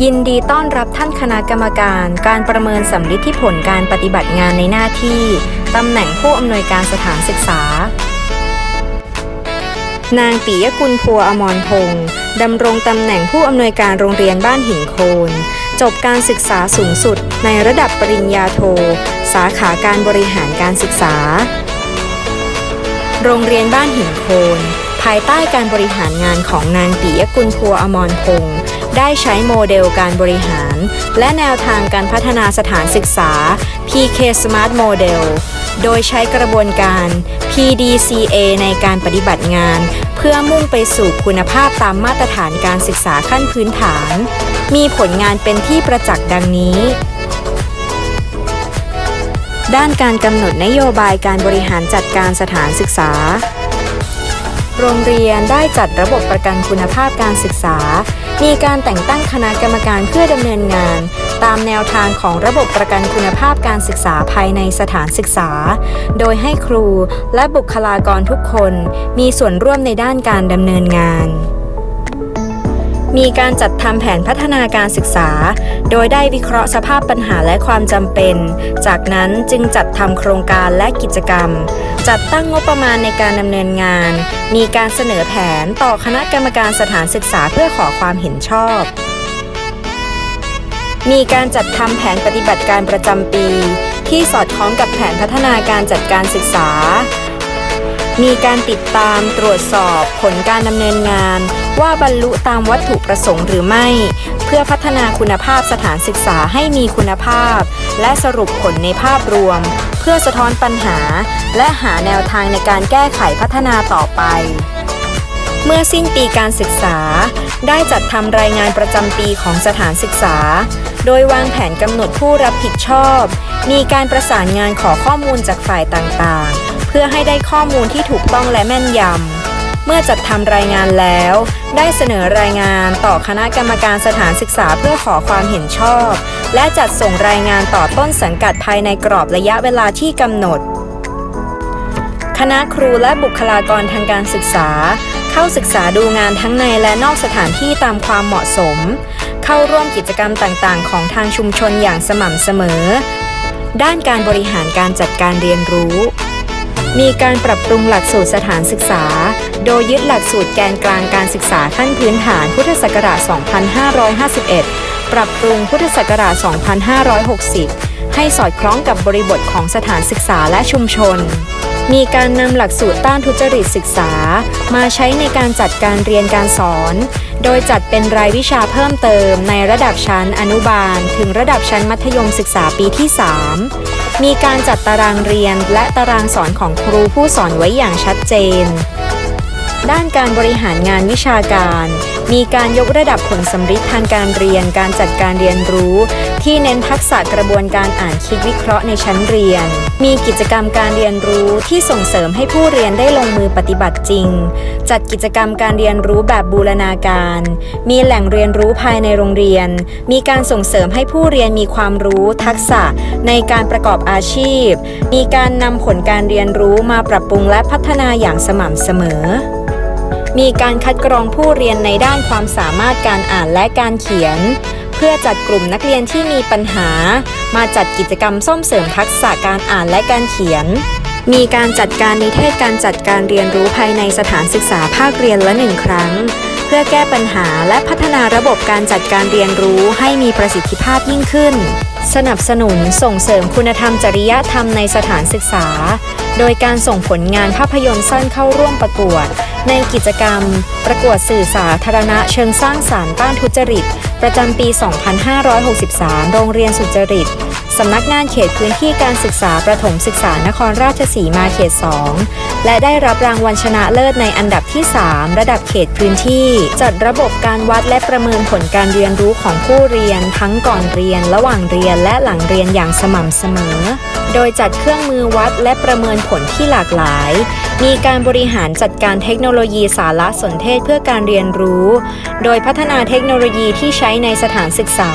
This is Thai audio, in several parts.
ยินดีต้อนรับท่านคณะกรรมการการประเมินสำลิดที่ผลการปฏิบัติงานในหน้าที่ ตำแหน่งผู้อำนวยการสถานศึกษา นางปิยกุลพัวอมรพงศ์ดำรงตำแหน่งผู้อำนวยการโรงเรียนบ้านหินโคน จบการศึกษาสูงสุดในระดับปริญญาโท สาขาการบริหารการศึกษา โรงเรียนบ้านหินโคน ภายใต้การบริหารงานของนางปิยกุลพัวอมรพงศ์ ได้ใช้โมเดลการบริหาร และแนวทางการพัฒนาสถานศึกษา PK Smart Model โดยใช้กระบวนการ PDCA ในการปฏิบัติงาน เพื่อมุ่งไปสู่คุณภาพตามมาตรฐานการศึกษาขั้นพื้นฐาน มีผลงานเป็นที่ประจักษ์ดังนี้ด้านการกำหนดนโยบายการบริหารจัดการสถานศึกษา โรงเรียนได้จัดระบบประกันคุณภาพการศึกษา มีการแต่งตั้งคณะกรรมการเพื่อดำเนินงาน ตามแนวทางของระบบประกันคุณภาพการศึกษาภายในสถานศึกษา โดยให้ครูและบุคลากรทุกคนมีส่วนร่วมในด้านการดำเนินงาน มีการจัดทำแผนพัฒนาการศึกษา โดยได้วิเคราะห์สภาพปัญหาและความจำเป็น จากนั้นจึงจัดทำโครงการและกิจกรรม จัดตั้งงบประมาณในการดำเนินงาน มีการเสนอแผนต่อคณะกรรมการสถานศึกษาเพื่อขอความเห็นชอบ มีการจัดทำแผนปฏิบัติการประจำปี ที่สอดคล้องกับแผนพัฒนาการจัดการศึกษามีการติดตามตรวจสอบผลการดำเนินงาน ว่าบรรลุตามวัตถุประสงค์หรือไม่ เพื่อพัฒนาคุณภาพสถานศึกษาให้มีคุณภาพ และสรุปผลในภาพรวม เพื่อสะท้อนปัญหา และหาแนวทางในการแก้ไขพัฒนาต่อไปเมื่อสิ้นปีการศึกษา ได้จัดทำรายงานประจำปีของสถานศึกษา โดยวางแผนกำหนดผู้รับผิดชอบ มีการประสานงานขอข้อมูลจากฝ่ายต่างๆ เพื่อให้ได้ข้อมูลที่ถูกต้องและแม่นยำ เมื่อจัดทำรายงานแล้ว ได้เสนอรายงานต่อคณะกรรมการสถานศึกษาเพื่อขอความเห็นชอบ และจัดส่งรายงานต่อต้นสังกัดภายในกรอบระยะเวลาที่กำหนด คณะครูและบุคลากรทางการศึกษา เข้าศึกษาดูงานทั้งในและนอกสถานที่ตามความเหมาะสม เข้าร่วมกิจกรรมต่างๆ ของทางชุมชนอย่างสม่ำเสมอ ด้านการบริหารการจัดการเรียนรู้ มีการปรับปรุงหลักสูตรสถานศึกษา โดยยึดหลักสูตรแกนกลางการศึกษาขั้นพื้นฐานพุทธศักราช 2551 ปรับปรุงพุทธศักราช 2560 ให้สอดคล้องกับบริบทของสถานศึกษาและชุมชน มีการนำหลักสูตรต้านทุจริตศึกษา มาใช้ในการจัดการเรียนการสอน โดยจัดเป็นรายวิชาเพิ่มเติมในระดับชั้นอนุบาล ถึงระดับชั้นมัธยมศึกษาปีที่ 3 มีการจัดตารางเรียนและตารางสอนของครูผู้สอนไว้อย่างชัดเจน ด้านการบริหารงานวิชาการ มีการยกระดับผลสำฤทธิ์ทางการเรียนการจัดการเรียนรู้ ที่เน้นทักษะกระบวนการอ่านคิดวิเคราะห์ในชั้นเรียน มีกิจกรรมการเรียนรู้ที่ส่งเสริมให้ผู้เรียนได้ลงมือปฏิบัติจริง จัดกิจกรรมการเรียนรู้แบบบูรณาการ มีแหล่งเรียนรู้ภายในโรงเรียน มีการส่งเสริมให้ผู้เรียนมีความรู้ทักษะในการประกอบอาชีพ มีการนำผลการเรียนรู้มาปรับปรุงและพัฒนาอย่างสม่ำเสมอ มีการคัดกรองผู้เรียนในด้านความสามารถการอ่านและการเขียน เพื่อจัดกลุ่มนักเรียนที่มีปัญหา มาจัดกิจกรรมส่งเสริมทักษะการอ่านและการเขียน มีการจัดการนิเทศการจัดการเรียนรู้ภายในสถานศึกษาภาคเรียนละหนึ่งครั้ง พื่อแก้ปัญหาและพัฒนาระบบการจัดการเรียนรู้ให้มีประสิทธิภาพยิ่งขึ้น สนับสนุนส่งเสริมคุณธรรมจริยธรรมในสถานศึกษา โดยการส่งผลงานภาพยนตร์สั้นเข้าร่วมประกวด ในกิจกรรม ประกวดสื่อสาธารณะเชิงสร้างสารรค์ต้านทุจริต ประจำปี 2563 โรงเรียนสุจริต สำนักงานเขตพื้นที่การศึกษาประถมศึกษานครราชสีมาเขต 2 และได้รับรางวัลชนะเลิศในอันดับที่ 3 ระดับเขตพื้นที่ จัดระบบการวัดและประเมินผลการเรียนรู้ของผู้เรียน ทั้งก่อนเรียน ระหว่างเรียนและหลังเรียนอย่างสม่ำเสมอ โดยจัดเครื่องมือวัดและประเมินผลที่หลากหลาย มีการบริหารจัดการเทคโนโลยีสารสนเทศเพื่อการเรียนรู้ โดยพัฒนาเทคโนโลยีที่ใช้ในสถานศึกษา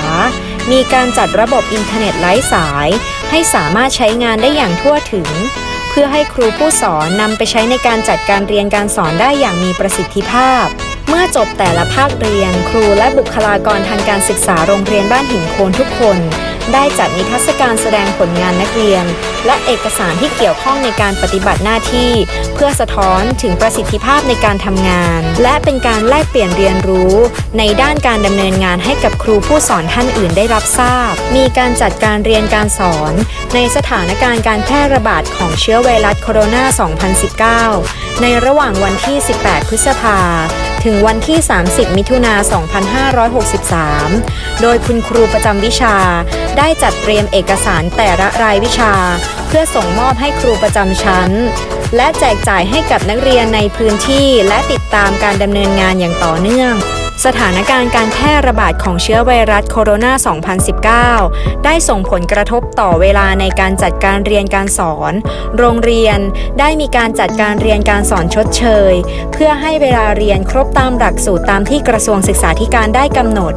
มีการจัดระบบอินเทอร์เน็ตไร้สาย ให้สามารถใช้งานได้อย่างทั่วถึง เพื่อให้ครูผู้สอนนำไปใช้ในการจัดการเรียนการสอนได้อย่างมีประสิทธิภาพ เมื่อจบแต่ละภาคเรียน ครูและบุคลากรทางการศึกษาโรงเรียนบ้านหินโคนทุกคน ได้จัดนิทรรศการแสดงผลงานนักเรียน และเอกสารที่เกี่ยวข้องในการปฏิบัติหน้าที่ เพื่อสะท้อนถึงประสิทธิภาพในการทำงาน และเป็นการแลกเปลี่ยนเรียนรู้ ในด้านการดำเนินงานให้กับครูผู้สอนท่านอื่นได้รับทราบ มีการจัดการเรียนการสอน ในสถานการณ์การแพร่ระบาดของเชื้อไวรัสโคโรนา 2019 ในระหว่างวันที่ 18 พฤษภาถึงวันที่ 30 มิถุนา 2563 โดยคุณครูประจำวิชา ได้จัดเตรียมเอกสารแต่ละรายวิชาเพื่อส่งมอบให้ครูประจำชั้น และแจกจ่ายให้กับนักเรียนในพื้นที่และติดตามการดำเนินงานอย่างต่อเนื่องสถานการณ์การแพร่ระบาดของเชื้อไวรัสโคโรนา 2019 ได้ส่งผลกระทบต่อเวลาในการจัดการเรียนการสอน โรงเรียนได้มีการจัดการเรียนการสอนชดเชย เพื่อให้เวลาเรียนครบตามหลักสูตรตามที่กระทรวงศึกษาธิการได้กำหนด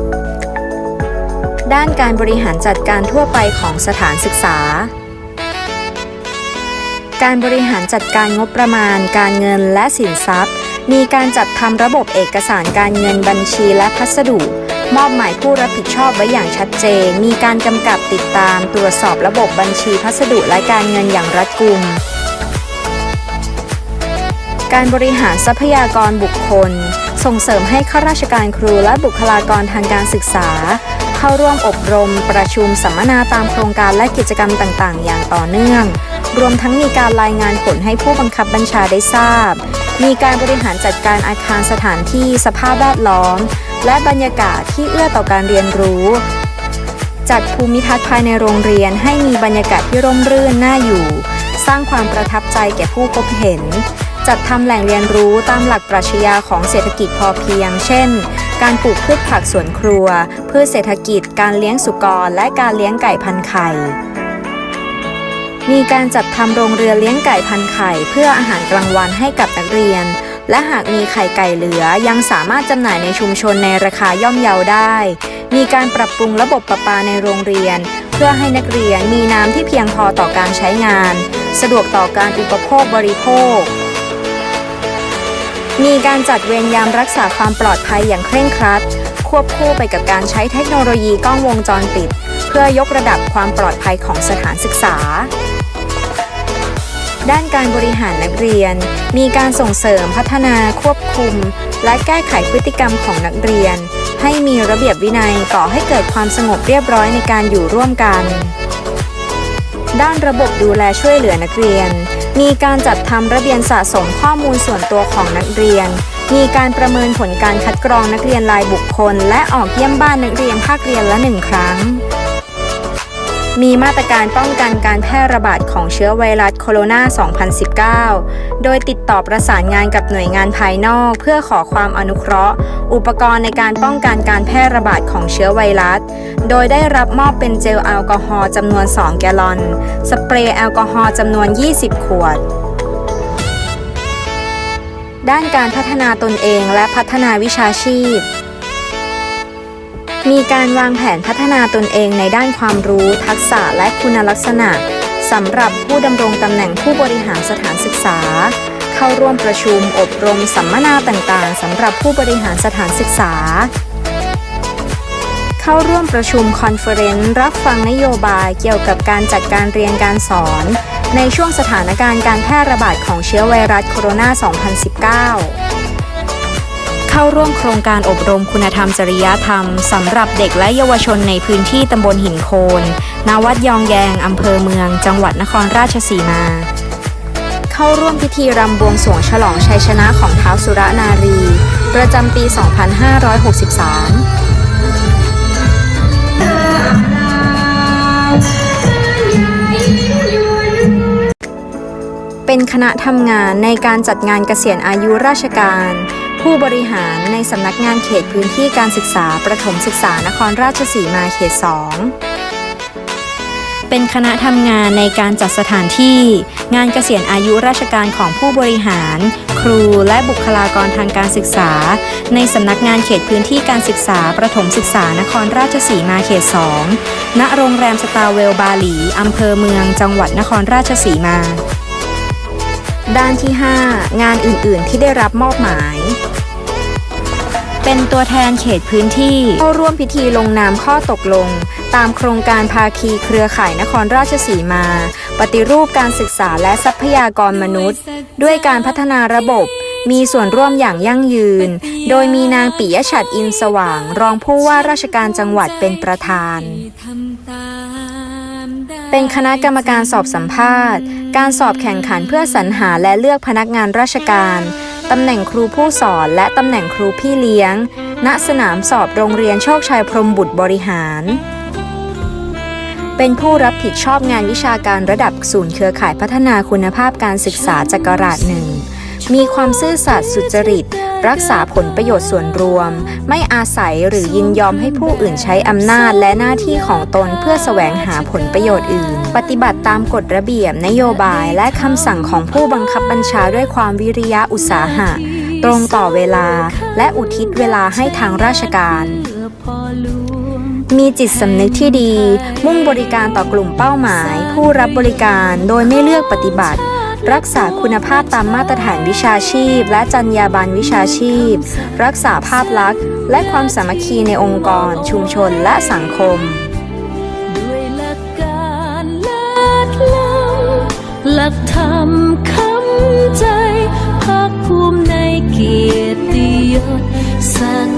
ด้านการบริหารจัดการทั่วไปของสถานศึกษา การบริหารจัดการงบประมาณ การเงินและสินทรัพย์ มีการจัดทำระบบเอกสารการเงินบัญชีและพัสดุ มอบหมายผู้รับผิดชอบไว้อย่างชัดเจน มีการกำกับติดตาม ตรวจสอบระบบบัญชีพัสดุและการเงินอย่างรัดกุม การบริหารทรัพยากรบุคคล ส่งเสริมให้ข้าราชการครูและบุคลากรทางการศึกษา เข้าร่วมอบรม ประชุมสัมมนาตามโครงการและกิจกรรมต่าง ๆ อย่างต่อเนื่อง รวมทั้งมีการรายงานผลให้ผู้บังคับบัญชาได้ทราบ มีการบริหารจัดการอาคารสถานที่สภาพแวดล้อม และบรรยากาศที่เอื้อต่อการเรียนรู้ จัดภูมิทัศน์ภายในโรงเรียนให้มีบรรยากาศที่ร่มรื่นน่าอยู่ สร้างความประทับใจแก่ผู้พบเห็น จัดทำแหล่งเรียนรู้ตามหลักปรัชญาของเศรษฐกิจพอเพียง เช่น การปลูกพืชผักสวนครัวพืชเศรษฐกิจ การเลี้ยงสุกร และการเลี้ยงไก่พันไข่ มีการจัดทำโรงเรือเลี้ยงไก่พันไข่ เพื่ออาหารกลางวันให้กับนักเรียน และหากมีไข่ไก่เหลือยังสามารถจำหน่ายในชุมชนในราคาย่อมเยาได้ มีการปรับปรุงระบบประปาในโรงเรียน เพื่อให้นักเรียนมีน้ำที่เพียงพอต่อการใช้งาน สะดวกต่อการอุปโภคบริโภค มีการจัดเวรยามรักษาความปลอดภัยอย่างเคร่งครัด ควบคู่ไปกับการใช้เทคโนโลยีกล้องวงจรปิด เพื่อยกระดับความปลอดภัยของสถานศึกษา ด้านการบริหารนักเรียน มีการส่งเสริมพัฒนาควบคุม และแก้ไขพฤติกรรมของนักเรียน ให้มีระเบียบวินัยก่อให้เกิดความสงบเรียบร้อยในการอยู่ร่วมกัน ด้านระบบดูแลช่วยเหลือนักเรียน มีการจัดทำระเบียนสะสมข้อมูลส่วนตัวของนักเรียน มีการประเมินผลการคัดกรองนักเรียนรายบุคคล และออกเยี่ยมบ้านนักเรียนภาคเรียนละหนึ่งครั้ง มีมาตรการป้องกันการแพร่ระบาดของเชื้อไวรัสโคโรนา 2019 โดยติดต่อประสานงานกับหน่วยงานภายนอกเพื่อขอความอนุเคราะห์ อุปกรณ์ในการป้องกันการแพร่ระบาดของเชื้อไวรัส โดยได้รับมอบเป็นเจลแอลกอฮอล์จำนวน 2 แกลลอน สเปรย์แอลกอฮอล์จำนวน 20 ขวดด้านการพัฒนาตนเองและพัฒนาวิชาชีพ มีการวางแผนพัฒนาตนเองในด้านความรู้ ทักษะและคุณลักษณะสำหรับผู้ดำรงตำแหน่งผู้บริหารสถานศึกษา เข้าร่วมประชุมอบรมสัมมนาต่างๆสำหรับผู้บริหารสถานศึกษา เข้าร่วมประชุมคอนเฟอเรนซ์รับฟังนโยบายเกี่ยวกับการจัดการเรียนการสอน ในช่วงสถานการณ์การแพร่ระบาดของเชื้อไวรัสโคโรนา 2019 เข้าร่วมโครงการอบรมคุณธรรมจริยธรรมสำหรับเด็กและเยาวชนในพื้นที่ตำบลหินโคนนาวัดยองแยงอำเภอเมือง จังหวัดนครราชสีมา เข้าร่วมพิธีรำบวงสรวงฉลองชัยชนะของท้าวสุรนารี ประจำปี 2563เป็นคณะทำงานในการจัดงานเกษียณอายุราชการ ผู้บริหารในสำนักงานเขตพื้นที่การศึกษาประถมศึกษานครราชสีมาเขต 2 เป็นคณะทำงานในการจัดสถานที่ งานเกษียณอายุราชการของผู้บริหาร ครูและบุคลากรทางการศึกษา ในสำนักงานเขตพื้นที่การศึกษาประถมศึกษานครราชสีมาเขต 2 ณ โรงแรมสตาร์เวลบาหลีอำเภอเมือง จังหวัดนครราชสีมาด้านที่ 5 งานอื่น ๆ ที่ได้รับมอบหมาย เป็นตัวแทนเขตพื้นที่เข้าร่วมพิธีลงนามข้อตกลง ตามโครงการภาคีเครือข่ายนครราชสีมา ปฏิรูปการศึกษาและทรัพยากรมนุษย์ ด้วยการพัฒนาระบบมีส่วนร่วมอย่างยั่งยืน โดยมีนางปิยชัดอินสว่าง รองผู้ว่าราชการจังหวัดเป็นประธาน เป็นคณะกรรมการสอบสัมภาษณ์ การสอบแข่งขันเพื่อสรรหาและเลือกพนักงานราชการ ตำแหน่งครูผู้สอนและตำแหน่งครูพี่เลี้ยง ณ สนามสอบโรงเรียนโชคชัยพรมบุตรบริหาร เป็นผู้รับผิดชอบงานวิชาการระดับศูนย์เครือข่ายพัฒนาคุณภาพการศึกษาจักราชหนึ่ง มีความซื่อสัตย์สุจริต รักษาผลประโยชน์ส่วนรวม ไม่อาศัยหรือยินยอมให้ผู้อื่นใช้อำนาจและหน้าที่ของตนเพื่อแสวงหาผลประโยชน์อื่น ปฏิบัติตามกฎระเบียบนโยบายและคำสั่งของผู้บังคับบัญชาด้วยความวิริยะอุตสาหะ ตรงต่อเวลา และอุทิศเวลาให้ทางราชการมีจิตสำนึกที่ดี มุ่งบริการต่อกลุ่มเป้าหมาย ผู้รับบริการโดยไม่เลือกปฏิบัติ รักษาคุณภาพตามมาตรฐานวิชาชีพ และจรรยาบรรณวิชาชีพ รักษาภาพลักษณ์ และความสามัคคีในองค์กร ชุมชนและสังคม ด้วยหลักการเลิศล้ำหลักธรรมคำใจภาคภูมิในเกียรติยศศัก